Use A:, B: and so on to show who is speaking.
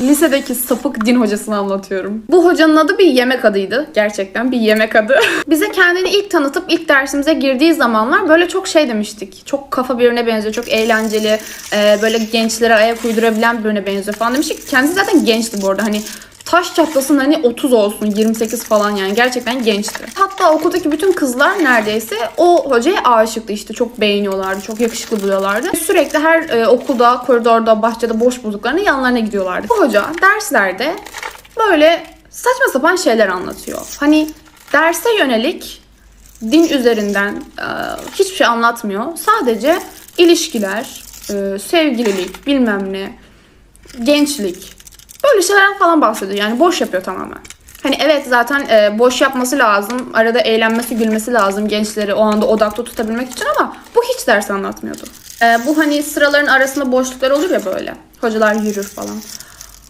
A: Lisedeki sapık din hocasını anlatıyorum. Bu hocanın adı bir yemek adıydı. Gerçekten bir yemek adı. Bize kendini ilk tanıtıp ilk dersimize girdiği zamanlar böyle çok şey demiştik. Çok kafa birine benziyor, çok eğlenceli, e, böyle gençlere ayak uydurabilen birine benziyor falan demiştik. Kendisi zaten gençti bu arada. Hani taş çatlasın hani 30 olsun 28 falan yani gerçekten gençti. Hatta okuldaki bütün kızlar neredeyse o hocaya aşıktı işte çok beğeniyorlardı çok yakışıklı buluyorlardı. Sürekli her e, okulda koridorda bahçede boş bulduklarında yanlarına gidiyorlardı. Bu hoca derslerde böyle saçma sapan şeyler anlatıyor. Hani derse yönelik din üzerinden e, hiçbir şey anlatmıyor. Sadece ilişkiler, e, sevgililik, bilmem ne, gençlik böyle şeylerden falan bahsediyor. Yani boş yapıyor tamamen. Hani evet zaten e, boş yapması lazım. Arada eğlenmesi, gülmesi lazım gençleri o anda odakta tutabilmek için ama bu hiç ders anlatmıyordu. E, bu hani sıraların arasında boşluklar olur ya böyle. Hocalar yürür falan.